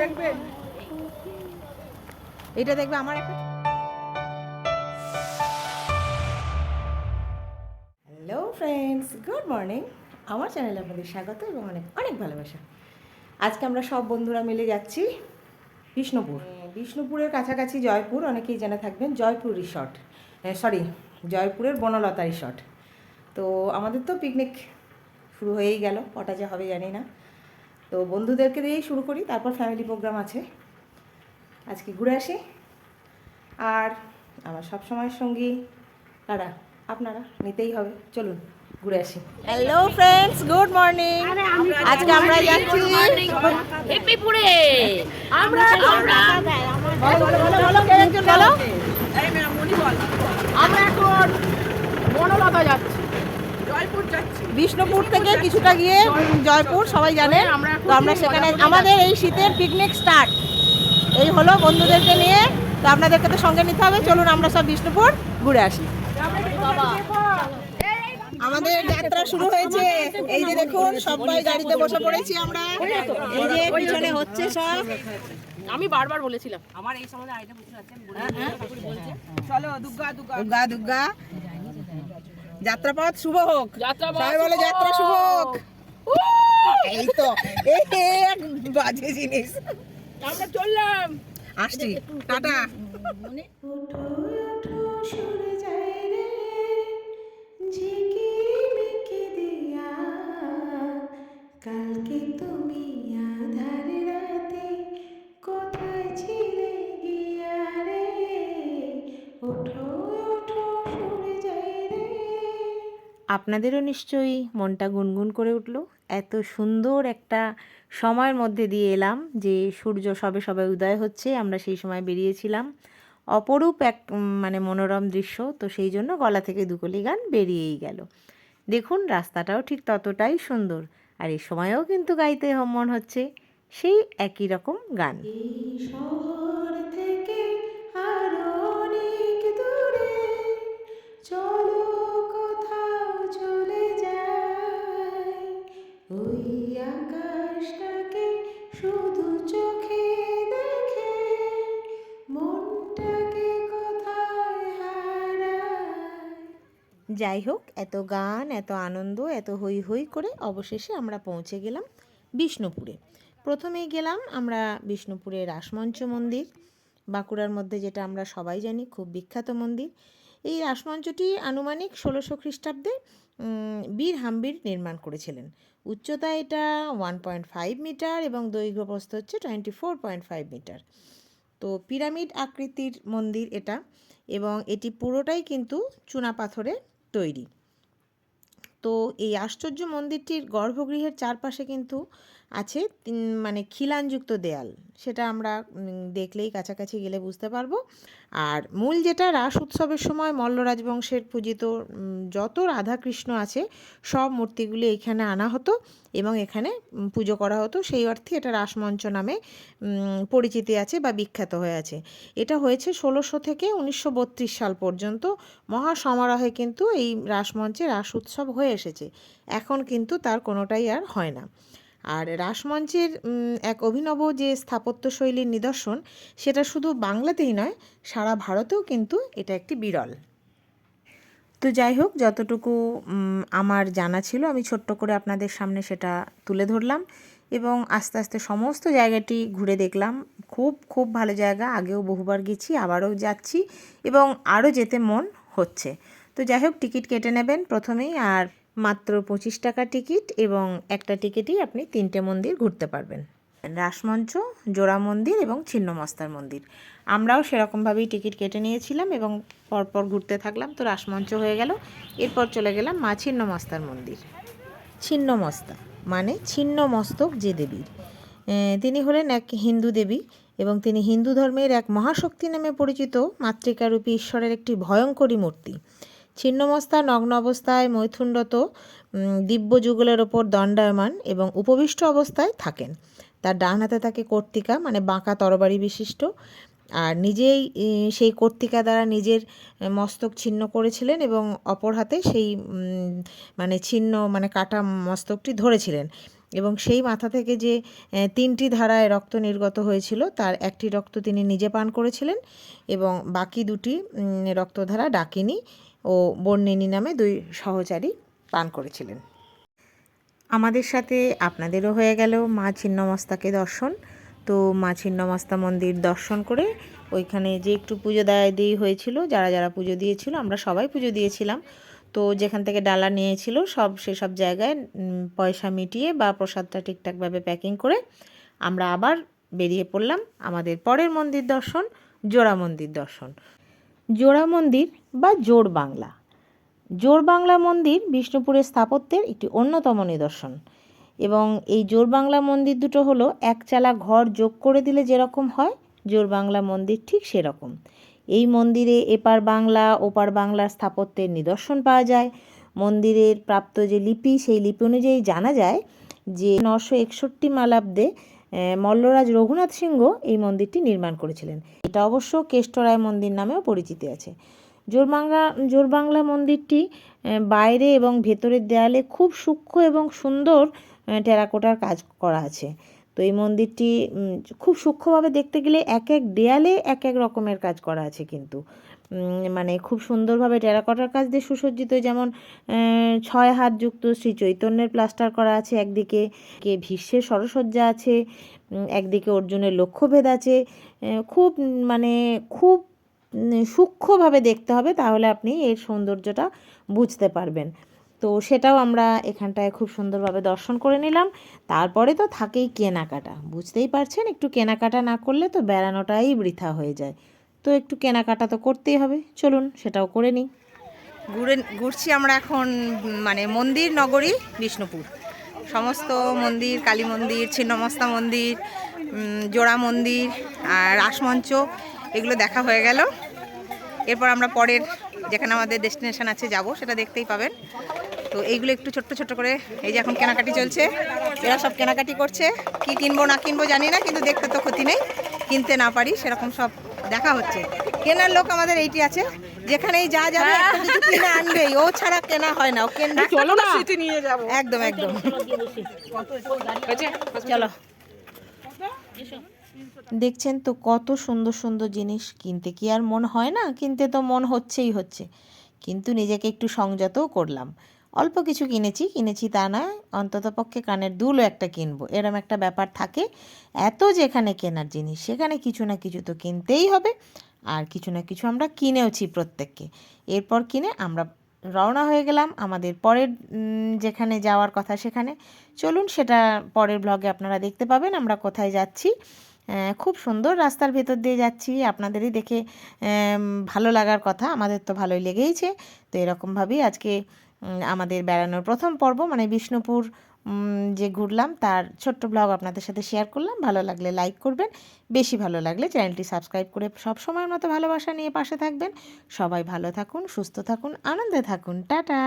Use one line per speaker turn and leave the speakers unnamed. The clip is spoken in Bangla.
দেখবেন।
এটা দেখবে আমার একটা হ্যালো ফ্রেন্ডস গুড মর্নিং আমার চ্যানেলে আপনাদের স্বাগত এবং অনেক অনেক ভালোবাসা। আজকে আমরা সব বন্ধুরা মিলে যাচ্ছি বিষ্ণুপুর। বিষ্ণুপুরের কাছাকাছি জয়পুর, অনেকেই জেনে থাকবেন, জয়পুর রিসর্ট সরি জয়পুরের বনলতা রিসর্ট তো আমাদের তো পিকনিক শুরু হয়েই গেল, কটা যে হবে জানি না। তো বন্ধুদেরকে দিয়েই শুরু করি তারপর ফ্যামিলি প্রোগ্রাম আছে। আজকে ঘুরে আসি। আর আমার সব সময়ের সঙ্গী কারা আপনারা নিতেই হবে। চলুন ঘুরে আসি। হ্যালো ফ্রেন্ডস গুড মর্নিং আজকে আমরা যাচ্ছি
হেপিপুরে আমরা আমরা
বলো বলো বলো বলো কে একজন বলো?
এই মেয়ে মনি বল।
আমরা এখন বনলতা যাচ্ছি।
বিষ্ণুপুর থেকে কিছুটা গিয়ে জয়পুর। সবাই জানে। তো আমরা সেখানে আমাদের এই শীতের পিকনিক স্টার্ট এই হলো বন্ধুদেরকে নিয়ে। তো আপনাদেরকে তো সঙ্গে নিতে হবে। চলুন আমরা সব বিষ্ণুপুর ঘুরে আসি। আমাদের যাত্রা শুরু হয়েছে। এই যে দেখুন সবাই গাড়িতে বসে পড়েছি আমরা। এই যে পিছনে হচ্ছে সব।
আমি বারবার বলেছিলাম।
আমার এই সম্বন্ধে আইডিয়া বুঝতে পারছেন চলো দুর্গা দুর্গা
দুর্গা দুর্গা যাত্রাপথ শুভ হোক। সবাই বলে যাত্রা শুভ হোক।
হোক।
এই তো এই এক বাজে জিনিস।
আমরা চললাম।
আসছি। টাটা। আপনাদেরও নিশ্চয়ই মনটা গুনগুন করে উঠল। এত সুন্দর একটা সময়ের মধ্যে দিয়ে এলাম যে সূর্য সবে সবে উদয় হচ্ছে, আমরা সেই সময় বেরিয়েছিলাম। অপরূপ এক মানে মনোরম দৃশ্য, তো সেই জন্য গলা থেকে দুকলি গান বেরিয়েই গেল। দেখুন, রাস্তাটাও ঠিক ততটাই সুন্দর, আর এই সময়েও কিন্তু গাইতে মন হচ্ছে সেই একই রকম গান। যাই হোক, এত গান, এত আনন্দ, এত হই হই করে অবশেষে আমরা পৌঁছে গেলাম বিষ্ণুপুরে। প্রথমেই গেলাম আমরা বিষ্ণুপুরে রাসমঞ্চ মন্দির, বাঁকুড়ার মধ্যে যেটা আমরা সবাই জানি, খুব বিখ্যাত মন্দির। এই রাসমঞ্চটি আনুমানিক ষোলোশো খ্রিস্টাব্দে বীর হাম্বির নির্মাণ করেছিলেন। উচ্চতা এটা ওয়ান পয়েন্ট ফাইভ মিটার এবং দৈর্ঘ্য প্রস্থ হচ্ছে twenty four point five metre তো পিরামিড আকৃতির মন্দির এটা এবং এটি পুরোটাই কিন্তু চুনা পাথরে তৈরি। তো এই আশ্চর্য মন্দিরটির গর্ভগৃহের চারপাশে কিন্তু আছে মানে খিলানযুক্ত দেয়াল। সেটা আমরা দেখলেই কাছাকাছি গেলে বুঝতে পারব। আর মূল যেটা রাস উৎসবের সময় মল্ল রাজবংশের পূজিত যত রাধাকৃষ্ণ আছে, সব মূর্তিগুলি এখানে আনা হতো এবং এখানে পুজো করা হতো। সেই অর্থে এটা রাসমঞ্চ নামে পরিচিতি আছে বা বিখ্যাত হয়ে আছে। এটা হয়েছে ষোলোশো থেকে উনিশশো বত্রিশ সাল পর্যন্ত। মহা সমারোহে কিন্তু এই রাসমঞ্চে রাস উৎসব হয়ে এসেছে। এখন কিন্তু তার কোনোটাই আর হয় না। আর রাসমঞ্চের এক অভিনব যে স্থাপত্যশৈলীর নিদর্শন, সেটা শুধু বাংলাতেই নয়, সারা ভারতেও কিন্তু এটা একটি বিরল। তো যাই হোক, যতটুকু আমার জানা ছিল, আমি ছোট্ট করে আপনাদের সামনে সেটা তুলে ধরলাম এবং আস্তে আস্তে সমস্ত জায়গাটি ঘুরে দেখলাম। খুব খুব ভালো জায়গা, আগেও বহুবার গেছি, আবারও যাচ্ছি এবং আরও যেতে মন হচ্ছে। তো যাই হোক, টিকিট কেটে নেবেন প্রথমেই আর মাত্র পঁচিশ টাকা টিকিট এবং একটা টিকিটই আপনি তিনটে মন্দির ঘুরতে পারবেন। রাসমঞ্চ, জোড়া মন্দির এবং ছিন্নমস্তার মন্দির। আমরাও সেরকমভাবেই টিকিট কেটে নিয়েছিলাম এবং পরপর ঘুরতে থাকলাম, তো রাসমঞ্চ হয়ে গেল। এরপর চলে গেলাম মা ছিন্নমস্তার মন্দির। ছিন্নমস্তা মানে ছিন্ন মস্তক যে দেবীর তিনি হলেন এক হিন্দু দেবী এবং তিনি হিন্দু ধর্মের এক মহাশক্তি নামে পরিচিত, মাতৃকারূপী ঈশ্বরের একটি ভয়ঙ্করী মূর্তি। ছিন্নমস্তা নগ্ন অবস্থায় মৈথুনরত উম, দিব্য যুগলের ওপর দণ্ডায়মান এবং উপবিষ্ট অবস্থায় থাকেন। তার ডান হাতে থাকে কর্তিকা মানে বাঁকা তরবারি বিশিষ্ট। আর নিজেই সেই কর্তিকা দ্বারা নিজের মস্তক ছিন্ন করেছিলেন এবং অপর হাতে সেই মানে ছিন্ন মানে কাটা মস্তকটি ধরেছিলেন। এবং সেই মাথা থেকে যে তিনটি ধারায় রক্ত নির্গত হয়েছিল তার একটি রক্ত তিনি নিজে পান করেছিলেন এবং বাকি দুটি রক্তধারা ডাকিনী। ও বর্ণিনী নামে দুই সহচারী পান করেছিলেন। আমাদের সাথে আপনাদেরও হয়ে গেল মা ছিন্নমস্তাকে দর্শন। তো মা ছিন্নমস্তা মন্দির দর্শন করে ওইখানে যে একটু পুজো দেয় দিয়ে হয়েছিল, যারা যারা পুজো দিয়েছিল, আমরা সবাই পুজো দিয়েছিলাম। তো যেখান থেকে ডালা নিয়েছিল, সব সেসব জায়গায় পয়সা মিটিয়ে বা প্রসাদটা ঠিকঠাকভাবে প্যাকিং করে আমরা আবার বেরিয়ে পড়লাম আমাদের পরের মন্দির দর্শন, জোড়া মন্দির দর্শন। জোড়া মন্দির বা জোড় বাংলা। জোর বাংলা মন্দির বিষ্ণুপুরের স্থাপত্যের একটি অন্যতম নিদর্শন এবং এই জোর বাংলা মন্দির দুটো হলো একচালা ঘর যোগ করে দিলে যেরকম হয় জোর বাংলা মন্দির ঠিক সেরকম। এই মন্দিরে এপার বাংলা, ওপার বাংলার স্থাপত্যের নিদর্শন পাওয়া যায়। মন্দিরের প্রাপ্ত যে লিপি, সেই লিপি অনুযায়ী জানা যায় যে নশো একষট্টি মালাব্দে মল্লরাজ রঘুনাথ সিংহ এই মন্দিরটি নির্মাণ করেছিলেন। এটা অবশ্য কেষ্টরায় মন্দির নামেও পরিচিত আছে। জোরবাংলা জোরবাংলা মন্দিরটি বাইরে এবং ভেতরের দেয়ালে খুব সূক্ষ্ম এবং সুন্দর টেরাকোটার কাজ করা আছে। তো এই মন্দিরটি খুব সূক্ষ্মভাবে দেখতে গেলে এক এক দেয়ালে এক এক রকমের কাজ করা আছে কিন্তু। মানে খুব সুন্দরভাবে টেরাকোটার কাজ দিয়ে সুসজ্জিত যেমন ছয় হাত যুক্ত শ্রী চৈতন্যের প্লাস্টার করা আছে একদিকে, কে ভীষ্মের সরসজ্জা আছে একদিকে অর্জুনের লক্ষ্যভেদ আছে। খুব মানে খুব সূক্ষ্মভাবে দেখতে হবে তাহলে আপনি এর সৌন্দর্যটা বুঝতে পারবেন। তো সেটাও আমরা এখানটায় খুব সুন্দরভাবে দর্শন করে নিলাম। তারপরে তো থাকেই কেনাকাটা। বুঝতেই পারছেন, একটু কেনাকাটা না করলে তো বেড়ানোটাই বৃথা হয়ে যায়। তো একটু কেনাকাটা তো করতেই হবে। চলুন, সেটাও করে নিই। ঘুরে, ঘুরছি আমরা এখন মানে মন্দির, নগরী, বিষ্ণুপুর। সমস্ত মন্দির, কালী মন্দির, ছিন্নমস্তা মন্দির জোড়া মন্দির, আর রাসমঞ্চ, এগুলো দেখা হয়ে গেল। এরপর আমরা পরের, যেখানে আমাদের ডেস্টিনেশন আছে, যাব, সেটা দেখতেই পাবেন। তো এইগুলো একটু ছোট্ট ছোট্ট করে এই যে এখন কেনাকাটি চলছে। এরা সব কেনাকাটি করছে। কি কিনবো না কিনবো জানি না কিন্তু দেখতে তো ক্ষতি নেই। কিনতে না পারি সেরকম সব দেখা হচ্ছে। কেনার লোক আমাদের এইটি আছে। যেখানেই যা যাবে একটা কিছু কিনে আনবেই। ও ছাড়া কেনা হয় না ও কেনবে
চলো না।
সিটি নিয়ে যাব।
একদম একদম। চলো। দেখছেন তো কত সুন্দর সুন্দর জিনিস কিনতে। কি আর মন হয় না? কিনতে তো মন হচ্ছেই হচ্ছে। কিন্তু নিজেকে একটু সংযতও করলাম। অল্প কিছু কিনেছি কিনেছি তা নয় অন্তত পক্ষে কানের দুলও একটা কিনবো। এরম একটা ব্যাপার থাকে। এত যেখানে কেনার জিনিস, সেখানে কিছু না কিছু তো কিনতেই হবে। আর কিছু না কিছু আমরা কিনেওছি প্রত্যেককে। এরপর কিনে আমরা রওনা হয়ে গেলাম আমাদের পরের যেখানে যাওয়ার কথা সেখানে। চলুন সেটা পরের ব্লগে আপনারা দেখতে পাবেন, আমরা কোথায় যাচ্ছি। খুব সুন্দর রাস্তার ভেতর দিয়ে যাচ্ছি। আপনাদেরই দেখে ভালো লাগার কথা। আমাদের তো ভালোই লেগেইছে। তো এরকমভাবেই আজকে আমাদের বেড়ানোর প্রথম পর্ব মানে বিষ্ণুপুর যে ঘুরলাম, তার ছোট্ট ব্লগ আপনাদের সাথে শেয়ার করলাম। ভালো লাগলে লাইক করবেন, বেশি ভালো লাগলে চ্যানেলটি সাবস্ক্রাইব করে সব সময়ের মতো ভালোবাসা নিয়ে পাশে থাকবেন। সবাই ভালো থাকুন, সুস্থ থাকুন, আনন্দে থাকুন। টাটা!